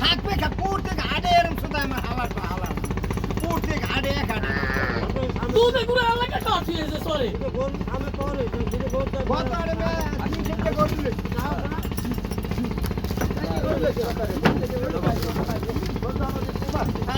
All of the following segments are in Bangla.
হাত পুরতে গাড়ে এরম সুদা আমার হালার পা হালার পুরতে গাড়ে গাড়ে কত আরে মে আমি চিন্তা করলি কান হেরা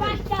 পাঁচটা।